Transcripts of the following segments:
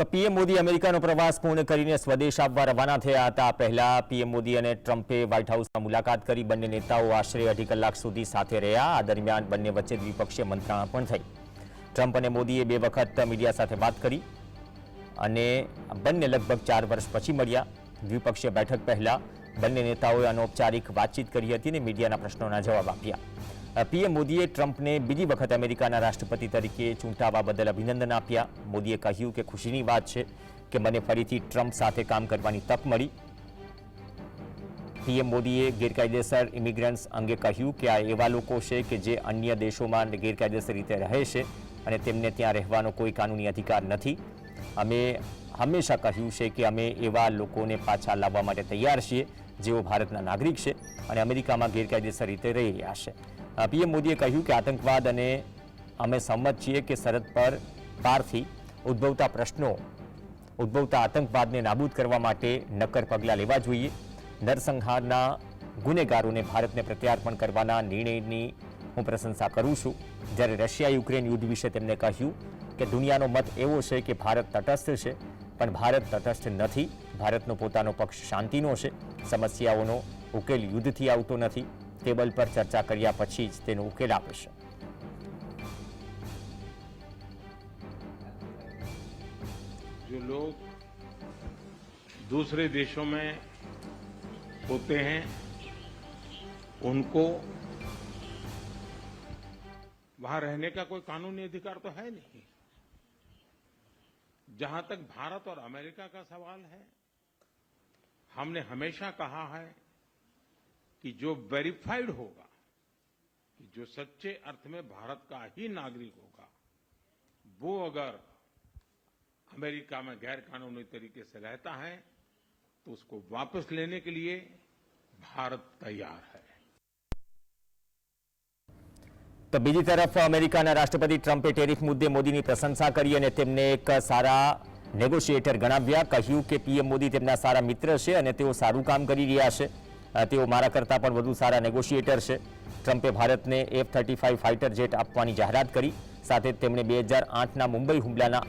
તો પીએમ મોદી અમેરિકાનો પ્રવાસ પૂર્ણ કરીને સ્વદેશ આવવા રવાના થયા હતા. પહેલા પીએમ મોદી અને ટ્રમ્પે વ્હાઇટ હાઉસમાં મુલાકાત કરી. બંને નેતાઓ આશરે અઢી કલાક સુધી સાથે રહ્યા. આ દરમિયાન બંને વચ્ચે દ્વિપક્ષીય મંત્રણા પણ થઈ. ટ્રમ્પ અને મોદીએ બે વખત મીડિયા સાથે વાત કરી અને બંને લગભગ ચાર વર્ષ પછી મળ્યા. દ્વિપક્ષીય બેઠક પહેલા બંને નેતાઓએ અનૌપચારિક વાતચીત કરી હતી અને મીડિયાના પ્રશ્નોના જવાબ આપ્યા. પીએમ મોદીએ ટ્રમ્પને બીજી વખત અમેરિકાના રાષ્ટ્રપતિ તરીકે ચૂંટાવા બદલ અભિનંદન આપ્યા. મોદીએ કહ્યું કે ખુશીની વાત છે કે મને ફરીથી ટ્રમ્પ સાથે કામ કરવાની તક મળી. પીએમ મોદીએ ગેરકાયદેસર ઇમિગ્રન્ટ્સ અંગે કહ્યું કે આ એવા લોકો છે કે જે અન્ય દેશોમાં ગેરકાયદેસર રીતે રહે છે અને તેમને ત્યાં રહેવાનો કોઈ કાનૂની અધિકાર નથી. અમે હંમેશા કહ્યું છે કે અમે એવા લોકોને પાછા લાવવા માટે તૈયાર છીએ જેઓ ભારતના નાગરિક છે અને અમેરિકામાં ગેરકાયદેસર રીતે રહી રહ્યા છે. પીએમ મોદીએ કહ્યું કે આતંકવાદ અને અમે સંમત છીએ કે સરહદ પર પારથી ઉદ્ભવતા પ્રશ્નો, ઉદ્ભવતા આતંકવાદને નાબૂદ કરવા માટે નક્કર પગલાં લેવા જોઈએ. નરસંહારના ગુનેગારોને ભારતને પ્રત્યાર્પણ કરવાના નિર્ણયની હું પ્રશંસા કરું છું. જ્યારે રશિયા યુક્રેન યુદ્ધ વિશે તેમણે કહ્યું કે દુનિયાનો મત એવો છે કે ભારત તટસ્થ છે, પણ ભારત તટસ્થ નથી. ભારતનો પોતાનો પક્ષ શાંતિનો છે સમસ્યાઓનો ઉકેલ યુદ્ધથી આવતો નથી ટેબલ પર ચર્ચા કર્યા પછી જ તેનો ઉકેલ આવે છે जो लोग दूसरे देशों में होते हैं उनको वहां रहने का कोई कानूनी अधिकार तो है नहीं जहां तक भारत और अमेरिका का सवाल है हमने हमेशा कहा है कि जो वेरीफाइड होगा कि जो सच्चे अर्थ में भारत का ही नागरिक होगा वो अगर अमेरिका में गैर कानूनी तरीके से रहता है तो उसको वापस लेने के लिए भारत तैयार है તો બીજી તરફ અમેરિકાના રાષ્ટ્રપતિ ટ્રમ્પે ટેરિફ મુદ્દે મોદીની પ્રશંસા કરી અને તેમને એક સારા નેગોશિએટર ગણાવ્યા, કહ્યું કે પીએમ મોદી તેમના સારા મિત્ર છે અને તેઓ સારું કામ કરી રહ્યા છે. તેઓ મારા કરતાં પણ વધુ સારા નેગોશિએટર છે. ટ્રમ્પે ભારતને F thirty five fighter jet આપવાની જાહેરાત કરી. સાથે તેમણે બે હજાર આઠના મુંબઈ હુમલાના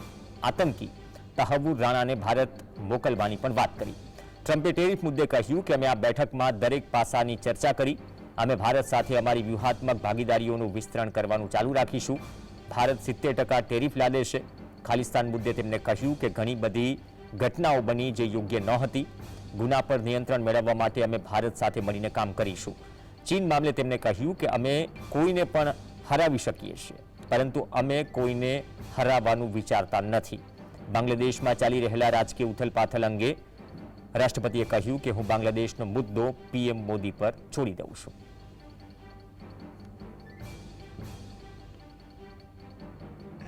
આતંકી તહવુર રાણાને ભારત મોકલવાની પણ વાત કરી. ટ્રમ્પે ટેરિફ મુદ્દે કહ્યું કે અમે આ બેઠકમાં દરેક પાસાની ચર્ચા કરી. અમે ભારત સાથે અમારી વ્યૂહાત્મક ભાગીદારીઓનું વિસ્તરણ કરવાનું ચાલુ રાખીશું. ભારત સિત્તેર ટકા ટેરિફ લાદે છે. ખાલિસ્તાન મુદ્દે તેમણે કહ્યું કે ઘણી બધી ઘટનાઓ બની જે યોગ્ય ન હતી. ગુના પર નિયંત્રણ મેળવવા માટે અમે ભારત સાથે મળીને કામ કરીશું. ચીન મામલે તેમણે કહ્યું કે અમે કોઈને પણ હરાવી શકીએ છીએ, પરંતુ અમે કોઈને હરાવવાનું વિચારતા નથી. બાંગ્લાદેશમાં ચાલી રહેલા રાજકીય ઉથલપાથલ અંગે રાષ્ટ્રપતિએ કહ્યું કે હું બાંગ્લાદેશનો મુદ્દો પીએમ મોદી પર છોડી દઉં છું.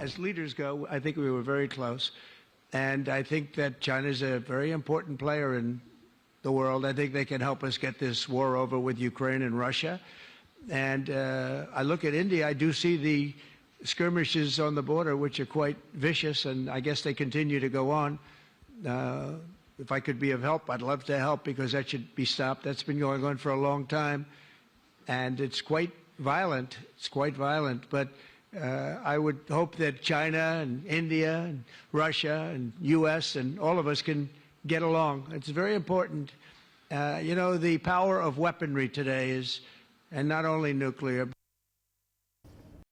As leaders go, I think we were very close. And I think that China is a very important player in the world. I think they can help us get this war over with Ukraine and Russia. And uh, I look at India, I do see the skirmishes on the border, which are quite vicious, and I guess they continue to go on. Uh, if I could be of help, I'd love to help because that should be stopped. That's been going on for a long time and it's quite violent. It's quite violent, but uh, I would hope that China and India and Russia and U.S. and all of us can get along. It's very important. Uh, you know, the power of weaponry today is, and not only nuclear,